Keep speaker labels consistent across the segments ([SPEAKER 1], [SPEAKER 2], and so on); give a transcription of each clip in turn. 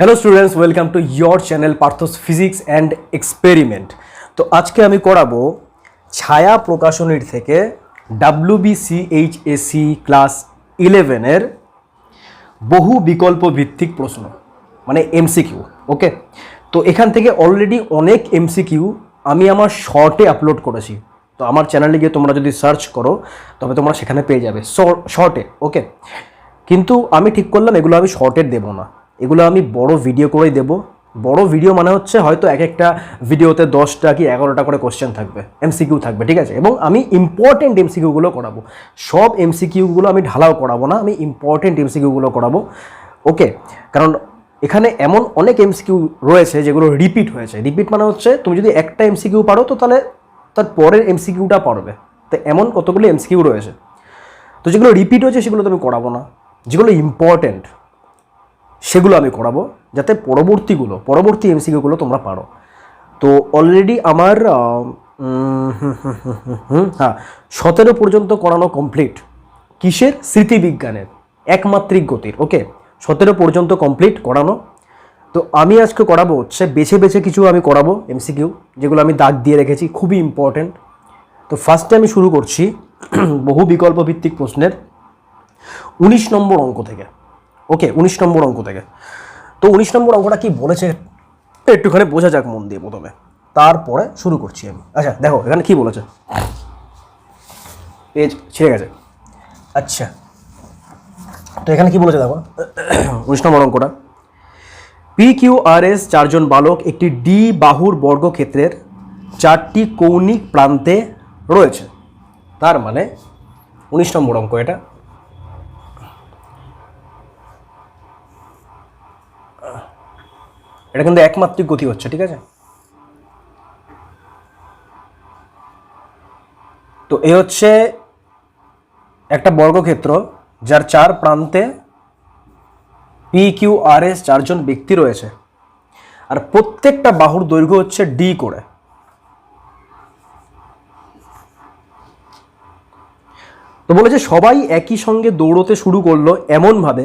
[SPEAKER 1] Hello students welcome to your channel Partha's physics and experiment তো আজকে আমি করাবো ছায়া প্রকাশনীর থেকে ডাব্লিউবিসিএইচএসি ক্লাস ইলেভেনের বহু বিকল্প ভিত্তিক প্রশ্ন মানে এমসিকিউ ওকে তো এখান থেকে অলরেডি অনেক এমসিকিউ আমি আমার শর্টে আপলোড করেছি। তো আমার চ্যানেলে গিয়ে তোমরা যদি সার্চ করো, তবে তোমরা সেখানে পেয়ে যাবে শর্টে ওকে কিন্তু আমি ঠিক করলাম, এগুলো আমি শর্টের দেবো না। এগুলো আমি বড় ভিডিও করেই দেবো। বড় ভিডিও মানে হচ্ছে হয়তো এক একটা ভিডিওতে দশটা কি এগারোটা করে কোশ্চেন থাকবে এমসিকিউ থাকবে, ঠিক আছে? এবং আমি ইম্পর্টেন্ট এমসিকিউগুলো করাবো। সব এমসিকিউগুলো আমি ঢালাও করাবো না, আমি ইম্পর্টেন্ট এমসিকিউগুলো করাবো। ওকে কারণ এখানে এমন অনেক এমসিকিউ রয়েছে যেগুলো রিপিট হয়েছে। রিপিট মানে হচ্ছে তুমি যদি একটা এমসিকিউ পারো তো তাহলে তার পরের এমসিকিউটা পারবে। তো এমন কতগুলো এমসিকিউ রয়েছে। তো যেগুলো রিপিট হয়েছে সেগুলো তো আমি করাবো না। যেগুলো ইম্পর্টেন্ট সেগুলো আমি করাবো, যাতে পরবর্তীগুলো, পরবর্তী এমসিকিউগুলো তোমরা পারো। তো অলরেডি আমার হ্যাঁ সতেরো পর্যন্ত করানো কমপ্লিট কিসের? স্মৃতিবিজ্ঞানের, একমাত্রিক গতির ওকে সতেরো পর্যন্ত কমপ্লিট করানো। তো আমি আজকে করাবো হচ্ছে, বেছে বেছে কিছু আমি করাবো এমসিকিউ, যেগুলো আমি দাগ দিয়ে রেখেছি, খুবই ইম্পর্ট্যান্ট তো ফার্স্টে আমি শুরু করছি, বহু বিকল্প ভিত্তিক প্রশ্নের। উনিশ নম্বর অঙ্ক থেকে। ওকে, উনিশ নম্বর অঙ্ক থেকে। তো উনিশ নম্বর অঙ্কটা কি বলেছে? একটুখানি বোঝা যাক মন দিয়ে প্রথমে। তারপরে শুরু করছি আমি। আচ্ছা দেখো, এখানে কি বলেছে? পেজ ছিঁড়ে গেছে। আচ্ছা। তো এখানে কি বলেছে দেখো? উনিশ নম্বর অঙ্কটা। পি কিউ আর এস চারজন বালক একটি ডি বাহুর বর্গক্ষেত্রের চারটি কৌণিক প্রান্তে রয়েছে। তার মানে উনিশ নম্বর অঙ্ক এটা। এটা কিন্তু একমাত্রিক গতি হচ্ছে, ঠিক আছে? তো এ হচ্ছে একটা বর্গক্ষেত্র যার চার প্রান্তে পি কিউ আর এস চারজন ব্যক্তি রয়েছে। আর প্রত্যেকটা বাহুর দৈর্ঘ্য হচ্ছে ডি করে। তো বলেছে সবাই একই সঙ্গে দৌড়তে শুরু করল এমনভাবে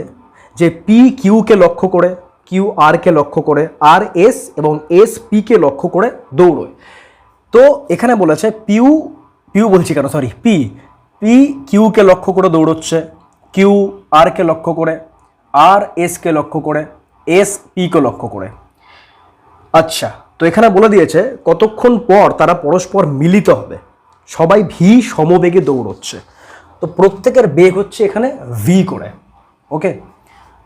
[SPEAKER 1] যে পি কিউকে লক্ষ্য করে কিউ আরকে লক্ষ্য করে, আর এস এবং এস পিকে লক্ষ্য করে দৌড়োয়। তো এখানে বলেছে পিউ পিউ বলছি কেন? Sorry P. পি কিউকে লক্ষ্য করে দৌড়চ্ছে, কিউ আরকে লক্ষ্য করে, আর এসকে লক্ষ্য করে, এস পিকে লক্ষ্য করে। আচ্ছা তো এখানে বলে দিয়েছে, কতক্ষণ পর তারা পরস্পর মিলিত হবে, সবাই ভি সমবেগে দৌড়চ্ছে। তো প্রত্যেকের বেগ হচ্ছে এখানে ভি করে ওকে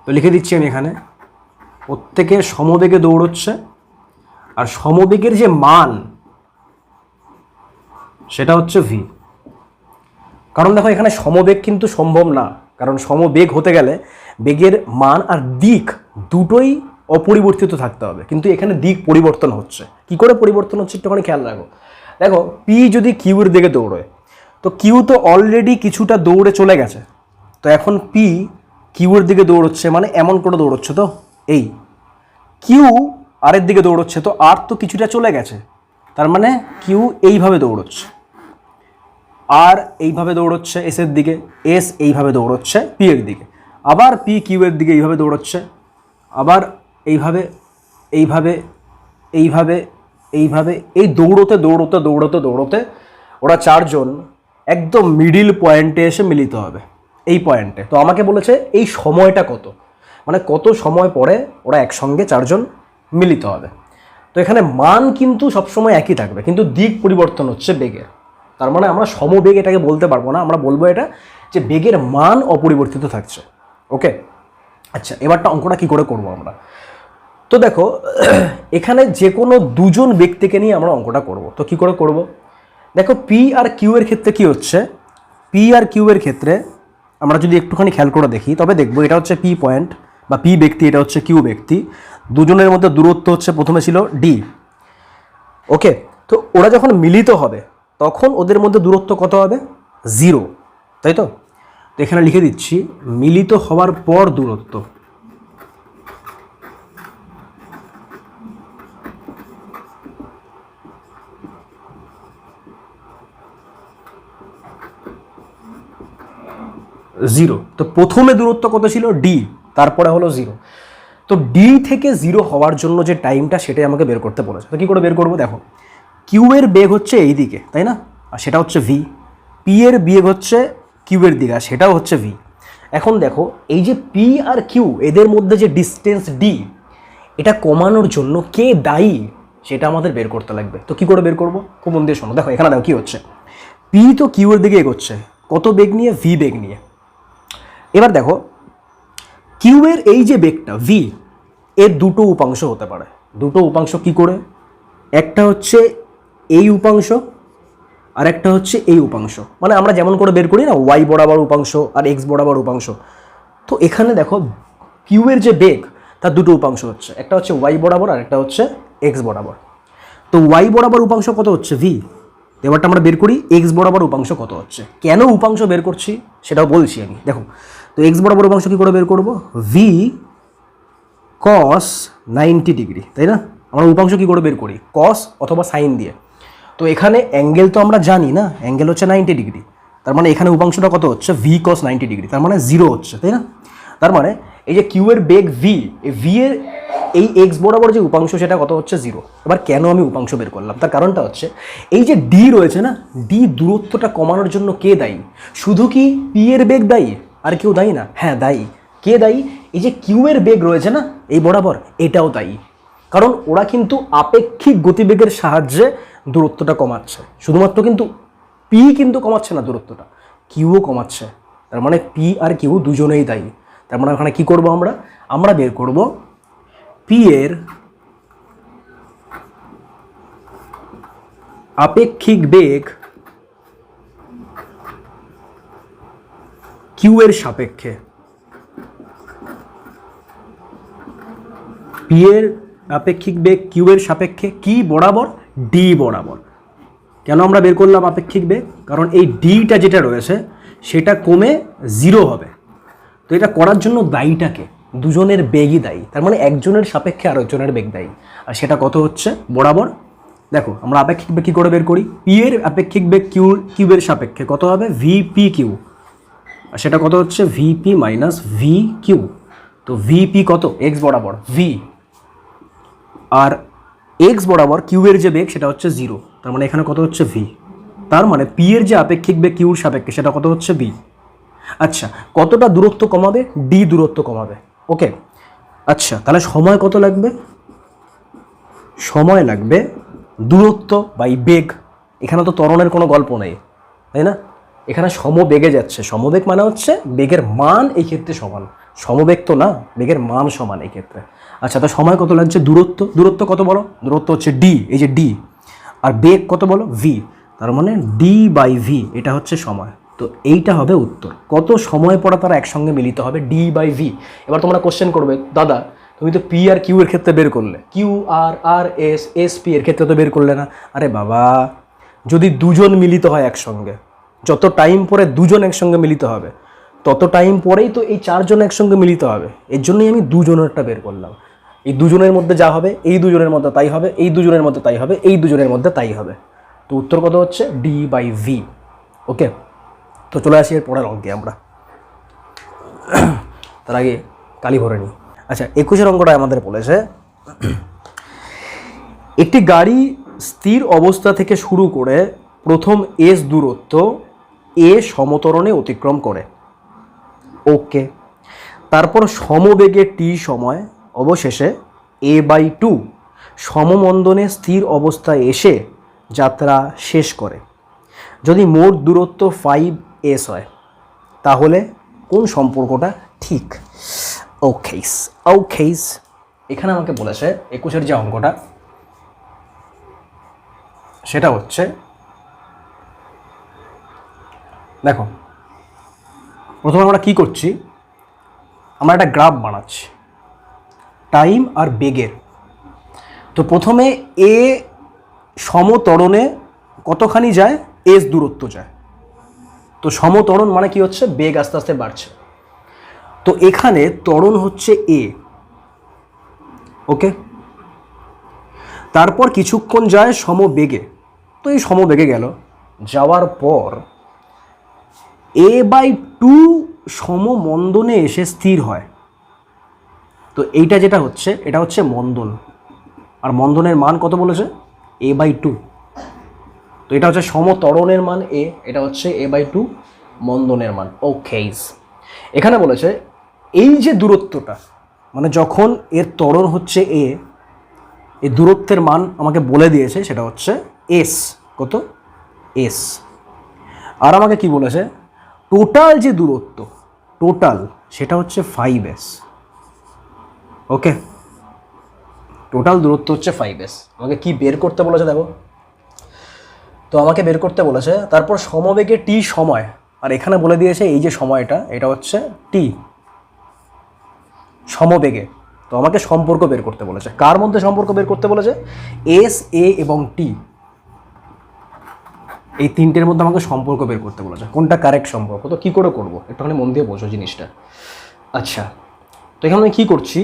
[SPEAKER 1] তো লিখে দিচ্ছি আমি এখানে প্রত্যেকে সমবেগে দৌড়চ্ছে, আর সমবেগের যে মান, সেটা হচ্ছে ভি কারণ দেখো, এখানে সমবেগ কিন্তু সম্ভব না, কারণ সমবেগ হতে গেলে বেগের মান আর দিক দুটোই অপরিবর্তিত থাকতে হবে। কিন্তু এখানে দিক পরিবর্তন হচ্ছে। কি করে পরিবর্তন হচ্ছে একটুখানি খেয়াল রাখো। দেখো পি যদি কিউর দিকে দৌড়য়, তো কিউ তো অলরেডি কিছুটা দৌড়ে চলে গেছে। তো এখন পি কিউর দিকে দৌড়চ্ছে মানে এমন করে দৌড়চ্ছে তো। এই কিউ আরের দিকে দৌড়চ্ছে, তো আর তো কিছুটা চলে গেছে। তার মানে কিউ এইভাবে দৌড়চ্ছে। আর এইভাবে দৌড়চ্ছে এস এর দিকে এস এইভাবে দৌড়চ্ছে পি এর দিকে। আবার পি কিউ এর দিকে এইভাবে দৌড়চ্ছে, আবার এইভাবে এইভাবে এইভাবে এইভাবে, এই দৌড়তে দৌড়তে দৌড়তে দৌড়তে ওরা চারজন একদম মিডিল পয়েন্টে এসে মিলিত হবে। এই পয়েন্টে তো আমাকে বলেছে, এই সময়টা কত? মানে কত সময় পরে ওরা একসঙ্গে চারজন মিলিত হবে। তো এখানে মান কিন্তু সবসময় একই থাকবে, কিন্তু দিক পরিবর্তন হচ্ছে বেগের। তার মানে আমরা সমবেগ এটাকে বলতে পারব না, আমরা বলব এটা যে বেগের মান অপরিবর্তিত থাকছে। ওকে আচ্ছা এবারটা অঙ্কটা কি করে করব আমরা? তো দেখো, এখানে যে কোনো দুজন ব্যক্তিকে নিয়ে আমরা অঙ্কটা করব। তো কি করে করব? দেখো পি আর কিউ এর ক্ষেত্রে কি হচ্ছে? পি আর কিউ এর ক্ষেত্রে আমরা যদি একটুখানি খেয়াল করে দেখি, তবে দেখব এটা হচ্ছে পি পয়েন্ট বা পি ব্যক্তি, এটা হচ্ছে কিউ ব্যক্তি, দুজনের মধ্যে দূরত্ব হচ্ছে প্রথমে ছিল ডি ওকে তো ওরা যখন মিলিত হবে, তখন ওদের মধ্যে দূরত্ব কত হবে? জিরো তাই তো? তো এখানে লিখে দিচ্ছি, মিলিত হওয়ার পর দূরত্ব। জিরো তো প্রথমে দূরত্ব কত ছিল? ডি তারপরে হলো জিরো তো ডি থেকে জিরো হওয়ার জন্য যে টাইমটা সেটাই আমাকে বের করতে বলেছে। তো কী করে বের করব? দেখো কিউ এর বেগ হচ্ছে এই দিকে তাই না? আর সেটা হচ্ছে ভি পি এর বেগ হচ্ছে কিউ এর দিকে, আর সেটাও হচ্ছে ভি এখন দেখো, এই যে পি আর কিউ এদের মধ্যে যে ডিস্টেন্স ডি এটা কমানোর জন্য কে দায়ী, সেটা আমাদের বের করতে লাগবে। তো কি করে বের করব? খুব মন দিয়ে শোনো। দেখো, এখানে দেখো কী হচ্ছে। পি তো কিউ এর দিকে এগোচ্ছে। কত বেগ নিয়ে? ভি বেগ নিয়ে। এবার দেখো কিউ এর এই যে বেগটা ভি এর দুটো উপাংশ হতে পারে। দুটো উপাংশ কি করে? একটা হচ্ছে এই উপাংশ আর একটা হচ্ছে এই উপাংশ। মানে আমরা যেমন করে বের করি না ওয়াই বরাবর উপাংশ আর এক্স বরাবর উপাংশ। তো এখানে দেখো, কিউয়ের যে বেগ, তার দুটো উপাংশ হচ্ছে। একটা হচ্ছে ওয়াই বরাবর আর একটা হচ্ছে এক্স বরাবর। তো ওয়াই বরাবর উপাংশ কত হচ্ছে? ভি এবারটা আমরা বের করি এক্স বরাবর উপাংশ কত হচ্ছে? কেন উপাংশ বের করছি? সেটাও বলছি আমি। দেখো তো এক্স বরাবর উপাংশ কী করে বের করব? ভি কস নাইনটি ডিগ্রি তাই না? আমরা উপাংশ কী করে বের করি? কস অথবা সাইন দিয়ে। তো এখানে অ্যাঙ্গেল তো আমরা জানি না অ্যাঙ্গেল হচ্ছে নাইনটি ডিগ্রি তার মানে এখানে উপাংশটা কত হচ্ছে? ভি কস নাইনটি ডিগ্রি তার মানে জিরো হচ্ছে, তাই না? তার মানে এই যে কিউ এর বেগ ভি ভি এর এই এক্স বরাবর যে উপাংশ সেটা কত হচ্ছে? জিরো এবার কেন আমি উপাংশ বের করলাম? তার কারণটা হচ্ছে এই যে ডি রয়েছে না ডি দূরত্বটা কমানোর জন্য কে দায়ী? শুধু কি পি এর বেগ দায়ী? আর কেউ দায়ী না? হ্যাঁ দায়ী। কে দায়ী? এই যে কিউ এর বেগ রয়েছে না, এই বরাবর এটাও দায়ী। কারণ ওরা কিন্তু আপেক্ষিক গতিবেগের সাহায্যে দূরত্বটা কমাচ্ছে। শুধুমাত্র কিন্তু পি কিন্তু কমাচ্ছে না দূরত্বটা, কিউও কমাচ্ছে। তার মানে পি আর কিউ দুজনেই দায়ী। তার মানে ওখানে কী করব আমরা? আমরা বের করব পি এর আপেক্ষিক বেগ কিউ এর সাপেক্ষে। পি এর আপেক্ষিক বেগ কিউ এর সাপেক্ষে কি বরাবর? ডি বরাবর। কেন আমরা বের করলাম আপেক্ষিক বেগ? কারণ এই ডিটা যেটা রয়েছে, সেটা কমে জিরো হবে। তো এটা করার জন্য দায়ীটাকে, দুজনের বেগই দায়ী। তার মানে একজনের সাপেক্ষে আর একজনের বেগ দায়ী। আর সেটা কত হচ্ছে? বরাবর। দেখো, আমরা আপেক্ষিক বেগ কী করে বের করি? পি এর আপেক্ষিক বেগ কিউ কিউবের সাপেক্ষে। কত হবে? ভি পি কিউ সেটা কত হচ্ছে? ভিপি মাইনাস ভি কিউ তো ভিপি কত? এক্স বরাবর। ভি আর এক্স বরাবর কিউ এর যে বেগ, সেটা হচ্ছে জিরো তার মানে এখানে কত হচ্ছে ভি তার মানে পি এর যে আপেক্ষিক বেগ কিউর সাপেক্ষে, সেটা কত হচ্ছে বি আচ্ছা কতটা দূরত্ব কমাবে? ডি দূরত্ব কমাবে। ওকে আচ্ছা তাহলে সময় কত লাগবে? সময় লাগবে দূরত্ব বাই বেগ। এখানে তো ত্বরণের কোনো গল্প নেই, তাই না? এখানে সমবেগে যাচ্ছে। সমবেগ মানে হচ্ছে বেগের মান এই ক্ষেত্রে সমান। সমবেগ তো না, বেগের মান সমান এই ক্ষেত্রে। আচ্ছা তো সময় কত লাগছে? দূরত্ব। দূরত্ব কত বলো? দূরত্ব হচ্ছে ডি এই যে ডি আর বেগ কত বলো? ভি তার মানে ডি বাই ভি এটা হচ্ছে সময়। তো এইটা হবে উত্তর। কত সময় পরে তারা একসঙ্গে মিলিত হবে? ডি বাই ভি এবার তোমরা কোশ্চেন করবে, দাদা, তুমি তো পি আর কিউ এর ক্ষেত্রে বের করলে। কিউ আর আর এস এস পি এর ক্ষেত্রে তো বের করলে না। আরে বাবা, যদি দুজন মিলিত হয় একসঙ্গে যত টাইম পরে দুজন একসঙ্গে মিলিত হবে, তত টাইম পরেই তো এই চারজন একসঙ্গে মিলিত হবে। এর জন্যই আমি দুজনেরটা বের করলাম। এই দুজনের মধ্যে যা হবে, এই দুজনের মধ্যে তাই হবে, এই দুজনের মধ্যে তাই হবে, এই দুজনের মধ্যে তাই হবে। তো উত্তর কত হচ্ছে? ডি বাই ভি ওকে তো চলে আসি এর পরের অঙ্কে আমরা। তার আগে কালি ভরে নিই। আচ্ছা একুশের অঙ্কটা আমাদের বলেছে, একটি গাড়ি স্থির অবস্থা থেকে শুরু করে প্রথম এস দূরত্ব এ সমতরণে অতিক্রম করে। ওকে। তারপর সমবেগে টি সময়, অবশেষে এ বাই টু সমমন্দনে স্থির অবস্থায় এসে যাত্রা শেষ করে। যদি মোট দূরত্ব ফাইভ এস হয়, তাহলে কোন সম্পর্কটা ঠিক? ওকেইস ওকেইস এখানে আমাকে বলেছে একুশের যে অঙ্কটা, সেটা হচ্ছে দেখো, প্রথমে আমরা কি করছি? আমরা একটা গ্রাফ বানাচ্ছি। টাইম আর বেগের। তো প্রথমে এ সমতরণে কতখানি যায়? এস দূরত্ব যায়। তো সমতরণ মানে কি হচ্ছে? বেগ আস্তে আস্তে বাড়ছে। তো এখানে ত্বরণ হচ্ছে এ ওকে তারপর কিছুক্ষণ যায় সমবেগে। তো এই সমবেগে গেল। যাওয়ার পর এ বাই টু সমমন্দনে এসে স্থির হয়। তো এইটা যেটা হচ্ছে, এটা হচ্ছে মন্দন। আর মন্দনের মান কত বলেছে? এ বাই টু তো এটা হচ্ছে সমতরণের মান এ এটা হচ্ছে এ বাই টু মন্দনের মান। ওকেইস এখানে বলেছে, এই যে দূরত্বটা মানে যখন এর ত্বরণ হচ্ছে এ এই দূরত্বের মান আমাকে বলে দিয়েছে, সেটা হচ্ছে এস কত? এস আর আমাকে কি বলেছে? টোটাল যে দূরত্ব, টোটাল, সেটা হচ্ছে ফাইভ এস ওকে টোটাল দূরত্ব হচ্ছে ফাইভ এস আমাকে কি বের করতে বলেছে দেখো? তো আমাকে বের করতে বলেছে, তারপর সমবেগে টি সময়, আর এখানে বলে দিয়েছে এই যে সময়টা, এটা হচ্ছে টি সমবেগে। তো আমাকে সম্পর্ক বের করতে বলেছে। কার মধ্যে সম্পর্ক বের করতে বলেছে? এস এ এবং টি এই তিনটের মধ্যে আমাকে সম্পর্ক বের করতে বলেছে। কোনটা কারেক্ট সম্পর্ক? তো কী করে করব? একটুখানি মন দিয়ে বোঝো জিনিসটা। আচ্ছা তো এখানে আমি কী করছি?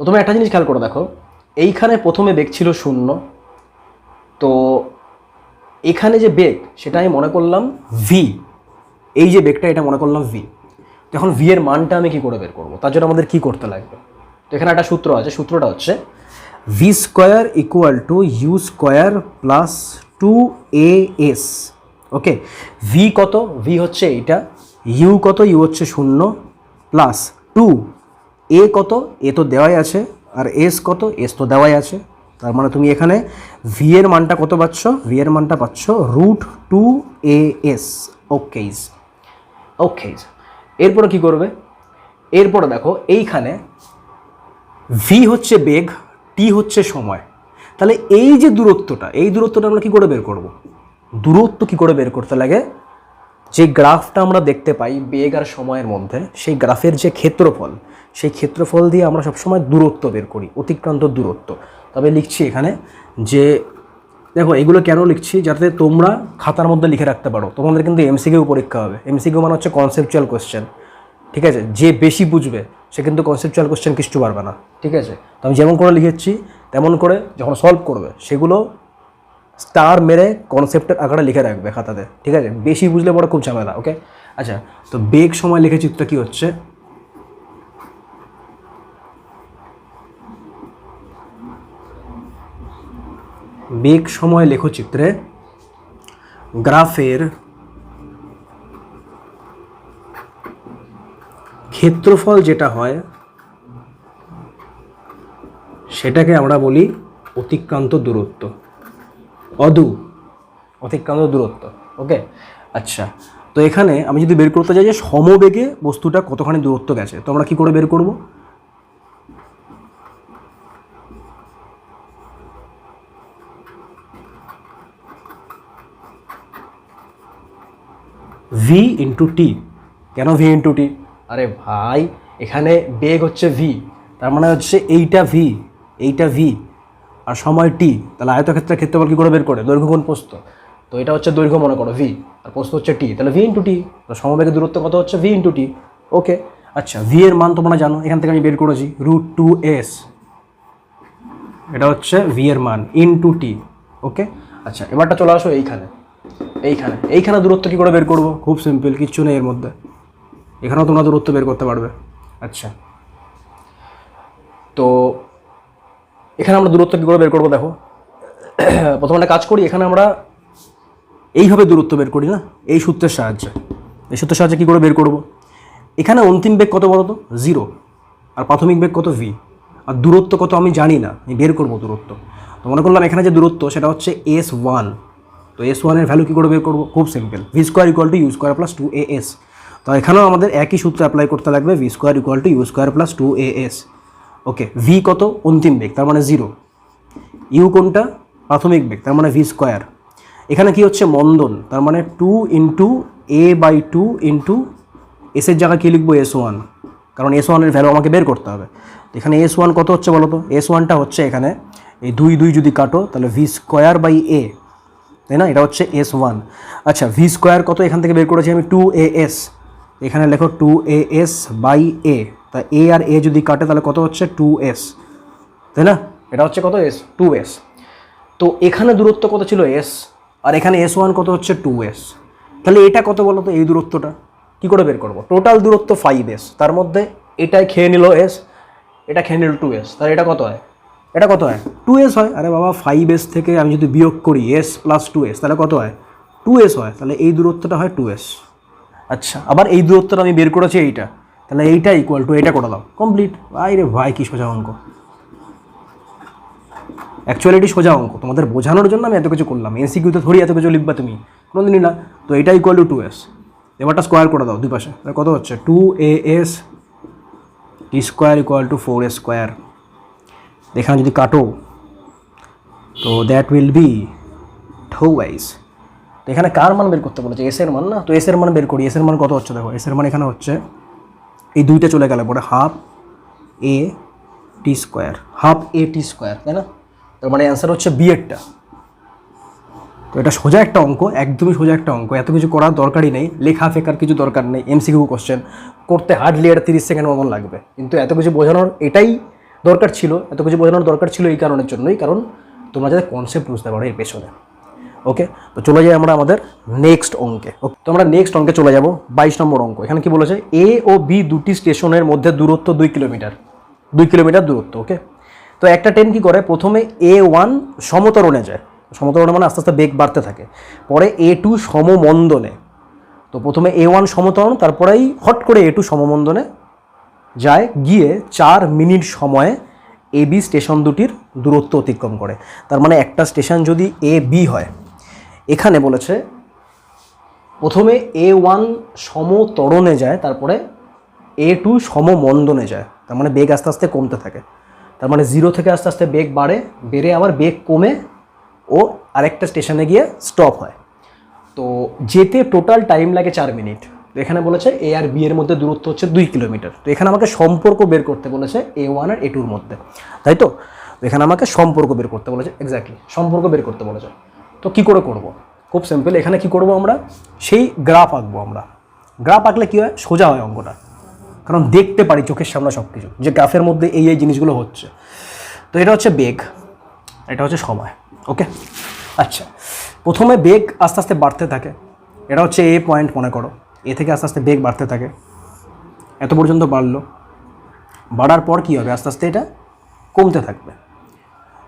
[SPEAKER 1] প্রথমে একটা জিনিস খেয়াল করে দেখো। এইখানে প্রথমে বেগ ছিল শূন্য। তো এখানে যে বেগ, সেটা আমি মনে করলাম ভি এই যে বেগটা, এটা মনে করলাম ভি তো এখন ভি এর মানটা আমি কী করে বের করব? তার জন্য আমাদের কী করতে লাগবে? তো এখানে একটা সূত্র আছে। সূত্রটা হচ্ছে V square equal to U square plus two A S okay V কত? ভি হচ্ছে এইটা। ইউ কত? ইউ হচ্ছে শূন্য। প্লাস টু এ কত? এ তো দেওয়াই আছে। আর এস কত? এস তো দেওয়াই আছে। তার মানে তুমি এখানে ভি এর মানটা কত পাচ্ছ? ভি এর মানটা পাচ্ছ রুট টু এ এস ওকেইজ ওকেইজ এরপরে কি করবে? এরপরে দেখো, এইখানে ভি হচ্ছে বেগ টি হচ্ছে সময়। তাহলে এই যে দূরত্বটা, এই দূরত্বটা আমরা কি করে বের করব? দূরত্ব কি করে বের করতে লাগে? যে গ্রাফটা আমরা দেখতে পাই বেগ আর সময়ের মধ্যে, সেই গ্রাফের যে ক্ষেত্রফল, সেই ক্ষেত্রফল দিয়ে আমরা সবসময় দূরত্ব বের করি, অতিক্রান্ত দূরত্ব। তবে লিখছি এখানে যে, দেখো এগুলো কেন লিখছি? যাতে তোমরা খাতার মধ্যে লিখে রাখতে পারো। তোমাদের কিন্তু এমসিকিউ পরীক্ষা হবে। এমসিকিউ মানে হচ্ছে কনসেপচুয়াল কোয়েশ্চেন ঠিক আছে? যে বেশি বুঝবে, সে কিন্তু কনসেপচুয়াল কোশ্চেন কিছু পারবে না। ঠিক আছে? তো আমি যেমন করে লিখেছি তেমন করে যখন সলভ করবে, সেগুলো স্টার মেরে কনসেপ্টের আকারে লিখে রাখবে খাতাতে, ঠিক আছে? বেশি বুঝলে পরে খুব ঝামেলা ওকে আচ্ছা তো বেগ সময় লিখে চিত্র কী হচ্ছে? বেগ সময় লেখচিত্রে গ্রাফের ক্ষেত্রফল যেটা হয় সেটাকে আমরা বলি অতিক্রান্ত দূরত্ব। অদু, অতিক্রান্ত দূরত্ব ওকে আচ্ছা তো এখানে আমি যদি বের করতে যাই যে সমবেগে বস্তুটা কতখানি দূরত্ব গেছে, তো আমরা কী করে বের করব? ভি ইন্টু টি কেন ভি ইন্টু টি আরে ভাই, এখানে বেগ হচ্ছে ভি তার মানে হচ্ছে এইটা ভি এইটা ভি আর সময় টি তাহলে আয়তক্ষেত্রের ক্ষেত্রফল কী করে বের করে? দৈর্ঘ্য কোণ প্রস্থ। তো এটা হচ্ছে দৈর্ঘ্য মনে করো ভি আর প্রস্থ হচ্ছে টি তাহলে ভি ইন্টু টি তো সমবেগের দূরত্ব কত হচ্ছে? ভি ইন্টু টি ওকে আচ্ছা ভি এর মান তোমরা জানো, এখান থেকে আমি বের করেছি রুট টু এস এটা হচ্ছে ভি এর মান ইন্টু টি ওকে আচ্ছা এবারটা চলে আসো এইখানে এইখানে এইখানে দূরত্ব কী করে বের করব? খুব সিম্পল কিচ্ছু নেই এর মধ্যে, এখানেও তোমরা দূরত্ব বের করতে পারবে আচ্ছা তো এখানে আমরা দূরত্ব কী করে বের করব দেখো? প্রথমে একটা কাজ করি, এখানে আমরা এইভাবে দূরত্ব বের করি, না? এই সূত্রের সাহায্যে। এই সূত্রের সাহায্যে কী করে বের করব? এখানে অন্তিম বেগ কত বলো তো জিরো। আর প্রাথমিক বেগ কত ভি আর দূরত্ব কত আমি জানি না, আমি বের করব দূরত্ব। তো মনে করলাম এখানে যে দূরত্ব, সেটা হচ্ছে এস ওয়ান তো এস ওয়ানের ভ্যালু কী করে বের করব? খুব simple V square equal to U square plus two A S তো এখানেও আমাদের একই সূত্র অ্যাপ্লাই করতে লাগবে V square equal to U square plus two A S okay V কত? অন্তিম বেগ, তার মানে জিরো ইউ কোনটা? প্রাথমিক বেগ, তার মানে ভি স্কোয়ার এখানে কি হচ্ছে? মন্দন, তার মানে two into A by two into এসের জায়গায় কী লিখব? এস ওয়ান কারণ এস ওয়ানের ভ্যালু আমাকে বের করতে হবে। তো এখানে এস ওয়ান কত হচ্ছে বলো তো? এস ওয়ানটা হচ্ছে এখানে, এই দুই দুই যদি কাটো, তাহলে ভি স্কোয়ার বাই এ তাই না? এটা হচ্ছে এস ওয়ান আচ্ছা ভি স্কোয়ার কত এখান থেকে বের করেছি আমি? টু এ এস এখানে লেখো two A S by A তা এ আর এ যদি কাটে তাহলে কত হচ্ছে? টু এস তাই না? এটা হচ্ছে কত? এস টু এস তো এখানে দূরত্ব কত ছিল? এস আর এখানে এস ওয়ান কত হচ্ছে? টু এস তাহলে এটা কত বলো তো? এই দূরত্বটা। কী করে বের করব? টোটাল দূরত্ব ফাইভ এস তার মধ্যে এটাই খেয়ে নিল এস এটা খেয়ে নিল টু এস তাহলে এটা কত হয়? এটা কত হয়? টু এস হয়। আরে বাবা ফাইভ এস থেকে আমি যদি বিয়োগ করি এস প্লাস টু এস তাহলে কত হয়? টু এস হয়। তাহলে এই দূরত্বটা হয় টু এস আচ্ছা আবার এই দূরত্বটা আমি বের করেছি এইটা। তাহলে এইটা ইকুয়াল টু এইটা করে দাও। কমপ্লিট ভাই রে ভাই, কি সোজা অঙ্ক। অ্যাকচুয়ালি এটি সোজা অঙ্ক। তোমাদের বোঝানোর জন্য আমি এত কিছু করলাম। এনসিকিউতে থরি এত কিছু লিখবা তুমি। কোনোদিনই না। তো এটা ইকুয়াল টু টু এস এবারটা স্কোয়ার করে দাও দুই পাশে। কত হচ্ছে? Two A S T square equal to four A square এখানে যদি কাটো, তো দ্যাট উইল বি ঠো ওয়াইজ তো এখানে কার মান বের করতে বলেছে? এস এর মান না? তো এস এর মান বের করি। এস এর মান কত হচ্ছে দেখো? এস এর মান এখানে হচ্ছে এই দুইটা চলে গেলে, পরে half A T square half A T square তাই না? তার মানে অ্যান্সার হচ্ছে বি এরটা তো এটা সোজা একটা অঙ্ক, একদমই সোজা একটা অঙ্ক, এত কিছু করার দরকারই নেই, লেখা ফেকার কিছু দরকার নেই এমসিকিউ কোশ্চেন করতে হার্ডলি এটা তিরিশ সেকেন্ড মতন লাগবে। কিন্তু এত কিছু বোঝানোর এটাই দরকার ছিল, এত কিছু বোঝানোর দরকার ছিল এই কারণের জন্যই, কারণ তোমরা যাতে কনসেপ্ট বুঝতে পারো এর পেছনে। ওকে তো চলে যাই আমরা আমাদের নেক্সট অঙ্কে। ওকে তো আমরা নেক্সট অঙ্কে চলে যাব, বাইশ নম্বর অঙ্ক। এখানে কি বলেছে? এ ও বি দুটি স্টেশনের মধ্যে দূরত্ব দুই কিলোমিটার। দুই কিলোমিটার দূরত্ব ওকে তো একটা ট্রেন কি করে? প্রথমে এ ওয়ান সমতরণে যায়। সমতরণে মানে আস্তে আস্তে বেগ বাড়তে থাকে। পরে এ টু সমমন্দনে। তো প্রথমে এ ওয়ান সমতরণ, তারপরেই হট করে এ টু সমমন্দনে যায়। গিয়ে চার মিনিট সময়ে এ বি স্টেশন দুটির দূরত্ব অতিক্রম করে। তার মানে একটা স্টেশন যদি এ বি হয় এখানে বলেছে, প্রথমে এ ওয়ান সমতরণে যায়, তারপরে এ টু সমমন্দনে যায়, তার মানে বেগ আস্তে আস্তে কমতে থাকে। তার মানে জিরো থেকে আস্তে আস্তে বেগ বাড়ে, বেড়ে আবার বেগ কমে ও আরেকটা স্টেশনে গিয়ে স্টপ হয়। তো যেতে টোটাল টাইম লাগে চার মিনিট তো এখানে বলেছে এ আর বি এর মধ্যে দূরত্ব হচ্ছে দুই কিলোমিটার। তো এখানে আমাকে সম্পর্ক বের করতে বলেছে এ ওয়ান আর এ টুর মধ্যে। তাই তো? তো এখানে আমাকে সম্পর্ক বের করতে বলেছে এক্স্যাক্টলি সম্পর্ক বের করতে বলেছে। তো কি করে করব? খুব সিম্পল এখানে কি করব আমরা? সেই গ্রাফ আঁকবো আমরা। গ্রাফ আঁকলে কী হয়? সোজা হয় অঙ্কটা। কারণ দেখতে পারি চোখের সামনে সব কিছু যে গ্রাফের মধ্যে এই এই জিনিসগুলো হচ্ছে। তো এটা হচ্ছে বেগ, এটা হচ্ছে সময় ওকে আচ্ছা প্রথমে বেগ আস্তে আস্তে বাড়তে থাকে। এটা হচ্ছে এ পয়েন্ট মনে করো। এ থেকে আস্তে আস্তে বেগ বাড়তে থাকে। এত পর্যন্ত বাড়লো। বাড়ার পর কী হবে? আস্তে আস্তে এটা কমতে থাকবে।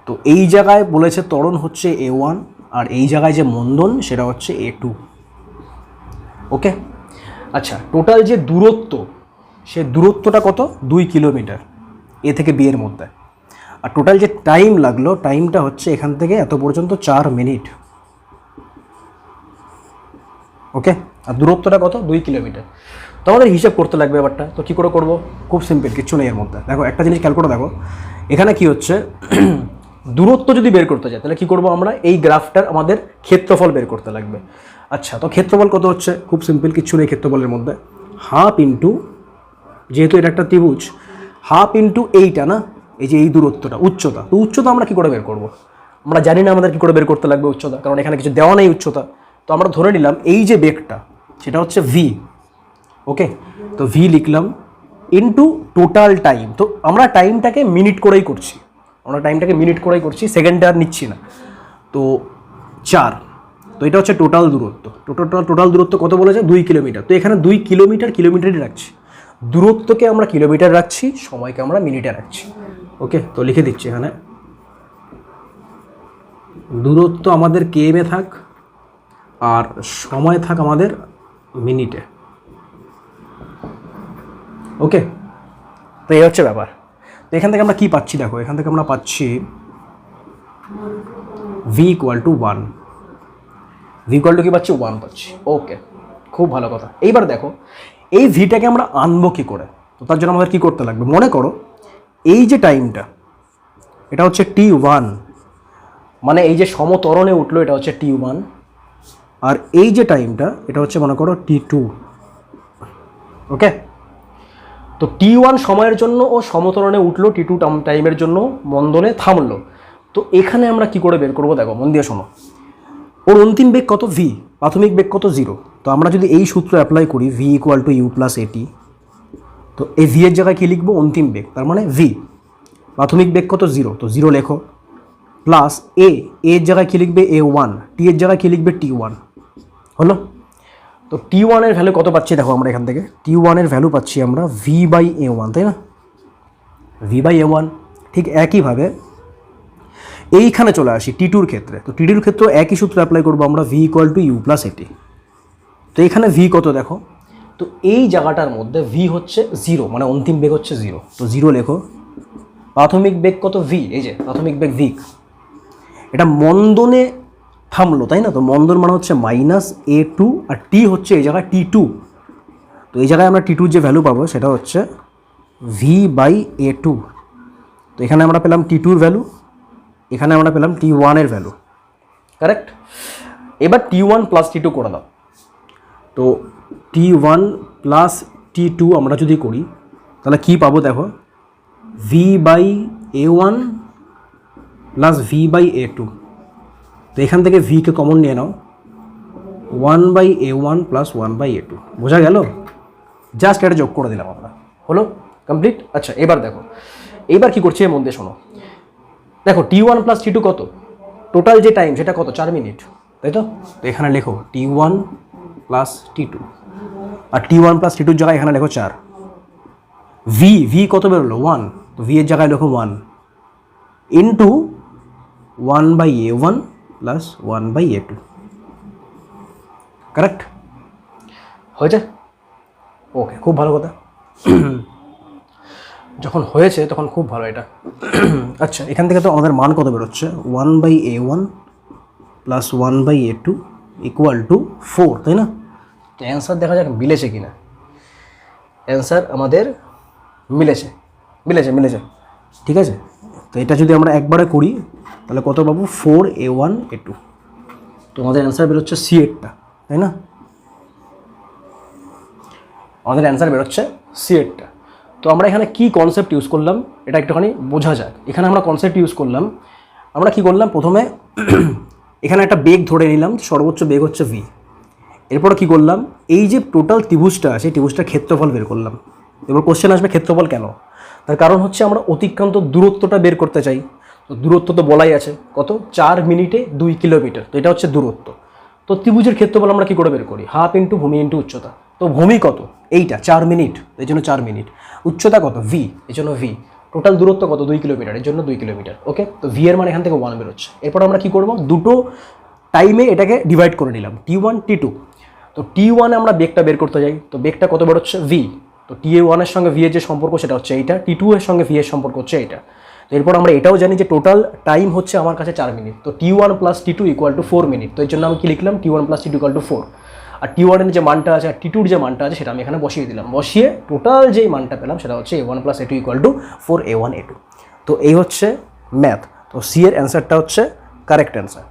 [SPEAKER 1] তো এই জায়গায় বলেছে ত্বরণ হচ্ছে এ ওয়ান আর এই জায়গায় যে মন্দন, সেটা হচ্ছে এ টু ওকে আচ্ছা টোটাল যে দূরত্ব, সে দূরত্বটা কত? দুই কিলোমিটার। এ থেকে বি এর মধ্যে। আর টোটাল যে টাইম লাগল টাইমটা হচ্ছে এখান থেকে এত পর্যন্ত চার মিনিট। ওকে আর দূরত্বটা কত? দুই কিলোমিটার। তো আমাদের হিসাব করতে লাগবে ব্যাপারটা। তো কী করে করব? খুব সিম্পল কিচ্ছু নেই এর মধ্যে। দেখো, একটা জিনিস খেয়াল করে দেখো। এখানে কি হচ্ছে? দূরত্ব যদি বের করতে চাই তাহলে কী করব আমরা? এই গ্রাফটার আমাদের ক্ষেত্রফল বের করতে লাগবে। আচ্ছা তো ক্ষেত্রফল কত হচ্ছে? খুব সিম্পল কিছু নেই ক্ষেত্রফলের মধ্যে। হাফ ইন্টু যেহেতু এটা একটা ত্রিভুজ, হাফ ইন্টু এইটা না? এই যে এই দূরত্বটা, উচ্চতা, তো উচ্চতা আমরা কী করে বের করব? আমরা জানি না আমাদের কী করে বের করতে লাগবে উচ্চতা, কারণ এখানে কিছু দেওয়া নেই উচ্চতা। তো আমরা ধরে নিলাম এই যে বেগটা, সেটা হচ্ছে ভি ওকে? তো ভি লিখলাম ইন্টু টোটাল টাইম তো আমরা টাইমটাকে মিনিট করেই করছি। আমরা টাইমটাকে মিনিট করেই করছি সেকেন্ডে আর নিচ্ছি না। তো চার। তো এটা হচ্ছে টোটাল দূরত্ব। টোটাল টোটাল দূরত্ব কত বলেছে? দুই কিলোমিটার তো এখানে দুই কিলোমিটার কিলোমিটারই রাখছি। দূরত্বকে আমরা কিলোমিটার রাখছি, সময়কে আমরা মিনিটে রাখছি। ওকে তো লিখে দিচ্ছি এখানে। দূরত্ব আমাদের কেএমে থাক আর সময় থাক আমাদের মিনিটে ওকে তো এই হচ্ছে ব্যাপার। তো এখান থেকে আমরা কী পাচ্ছি? দেখো, এখান থেকে আমরা পাচ্ছি V equal to one V equal to কী পাচ্ছি? ওয়ান পাচ্ছি। ওকে খুব ভালো কথা। এইবার দেখো, এই ভিটাকে আমরা আনব কী করে? তো তার জন্য আমাদের কী করতে লাগবে? মনে করো, এই যে টাইমটা এটা হচ্ছে টি ওয়ান মানে এই যে সমতরণে উঠল, এটা হচ্ছে টি ওয়ান আর এই যে টাইমটা এটা হচ্ছে মনে করো টি টু ওকে তো টি ওয়ান সময়ের জন্য ও সমতরণে উঠল টি টু টাইমের জন্য মন্দনে থামলো। তো এখানে আমরা কি করে বের করব দেখো, মন দিয়ে শোনো। ওর অন্তিম বেগ কত ভি প্রাথমিক বেগ কত জিরো তো আমরা যদি এই সূত্র অ্যাপ্লাই করি V equal to U plus at তো এই ভি এর জায়গায় কী লিখব? অন্তিম বেগ, তার মানে ভি প্রাথমিক বেগ কত জিরো তো জিরো লেখো। প্লাস এ এর জায়গায় কী লিখবে? এ ওয়ান টি এর জায়গায় কী লিখবে? টি ওয়ান হলো? তো টি ওয়ানের ভ্যালু কত পাচ্ছি দেখো আমরা এখান থেকে? টি ওয়ানের ভ্যালু পাচ্ছি আমরা ভি বাই এ ওয়ান তাই না? ভি বাই এ ওয়ান ঠিক একইভাবে এইখানে চলে আসি টি টুর ক্ষেত্রে। তো টি টুর ক্ষেত্রেও একই সূত্র অ্যাপ্লাই করব আমরা V equal to U plus at তো এখানে ভি কত দেখো? তো এই জায়গাটার মধ্যে ভি হচ্ছে জিরো মানে অন্তিম বেগ হচ্ছে জিরো তো জিরো লেখো। প্রাথমিক বেগ কত ভি এই যে, প্রাথমিক বেগ ভি এটা মন্দনে থামলো, তাই না? তো মন্দর মানে হচ্ছে মাইনাস এ টু আর টি হচ্ছে এই জায়গায় টি টু তো এই জায়গায় আমরা টি টুর যে ভ্যালু পাবো সেটা হচ্ছে ভি বাই এ টু তো এখানে আমরা পেলাম টি টুর ভ্যালু এখানে আমরা পেলাম টি ওয়ানের ভ্যালু কারেক্ট এবার T one plus T two করে দাও তো T one plus T two আমরা যদি করি, তাহলে কী পাবো দেখো? V by A one plus V by A two তো এখান থেকে ভিকে কমন নিয়ে নাও। One by A one plus one by A two বোঝা গেল? জাস্ট এটা যোগ করে দিলাম আমরা। হলো? কমপ্লিট আচ্ছা এবার দেখো। এইবার কি করছে এর মধ্যে শোনো। দেখো T one plus T two কত? টোটাল যে টাইম সেটা কত? চার মিনিট তাই তো? তো এখানে লেখো T one plus T two আর টি ওয়ান প্লাস টি টুর জায়গায় এখানে লেখো চার। ভি ভি কত বেরোলো? ওয়ান তো ভি এর জায়গায় লেখো one into one by A one plus one by A two correct হয়েছে? ওকে খুব ভালো কথা। যখন হয়েছে, তখন খুব ভালো এটা। আচ্ছা এখান থেকে তো আমাদের মান কত বেরোচ্ছে? One by A one plus one by A two equal to four তাই না? তো অ্যান্সার দেখা যাক মিলেছে কি না অ্যান্সার আমাদের মিলেছে। মিলেছে মিলেছে। ঠিক আছে? তো এটা যদি আমরা একবারে করি তাহলে কত পাবো? Four A one A two তো আমাদের অ্যান্সার বেরোচ্ছে সি এটটা তাই না? আমাদের অ্যান্সার বেরোচ্ছে সি এটটা তো আমরা এখানে কি কনসেপ্ট ইউজ করলাম, এটা একটুখানি বোঝা যাক। এখানে আমরা কনসেপ্ট ইউজ করলাম। আমরা কি করলাম? প্রথমে এখানে একটা বেগ ধরে নিলাম, সর্বোচ্চ বেগ হচ্ছে ভি এরপর কি করলাম? এই যে টোটাল ত্রিভুজটা আছে, ত্রিভুজটার ক্ষেত্রফল বের করলাম। এবার কোশ্চেন আসবে ক্ষেত্রফল কেন? তার কারণ হচ্ছে আমরা অতিক্রান্ত দূরত্বটা বের করতে চাই। তো দূরত্ব তো বলাই আছে। কত? চার মিনিটে দুই কিলোমিটার। তো এটা হচ্ছে দূরত্ব। তো ত্রিভুজের ক্ষেত্রফল আমরা কী করে বের করি? হাফ ইন্টু ভূমি ইন্টু উচ্চতা। তো ভূমি কত? এইটা, চার মিনিট। এই জন্য চার মিনিট। উচ্চতা কত? ভি এই জন্য ভি টোটাল দূরত্ব কত? দুই কিলোমিটার। এর জন্য দুই কিলোমিটার। ওকে তো ভি এর মানে এখান থেকে ওয়ান বেরোচ্ছে। এরপর আমরা কী করব? দুটো টাইমে এটাকে ডিভাইড করে নিলাম। টি ওয়ান টি টু তো টি ওয়ানে আমরা বেগটা বের করতে যাই। তো বেগটা কত বেরোচ্ছে? ভি তো টি এ ওয়ানের সঙ্গে ভি এর যে সম্পর্ক সেটা হচ্ছে এইটা। টি টু এর সঙ্গে ভি এর সম্পর্ক হচ্ছে এইটা। তো এরপর আমরা এটাও জানি যে টোটাল টাইম হচ্ছে আমার কাছে চার মিনিট তো T one plus T two equal to four minute তো এর জন্য আমি কি লিখলাম? T one plus T two equal to four R T ওয়ানের যে মানটা আছে, আর টি টুর যে মানটা আছে, সেটা আমি এখানে বসিয়ে দিলাম। বসিয়ে টোটাল যেই মানটা পেলাম, সেটা হচ্ছে A one plus A two equal to four A one A two তো এই হচ্ছে ম্যাথ তো সি এর অ্যান্সারটা হচ্ছে কারেক্ট অ্যান্সার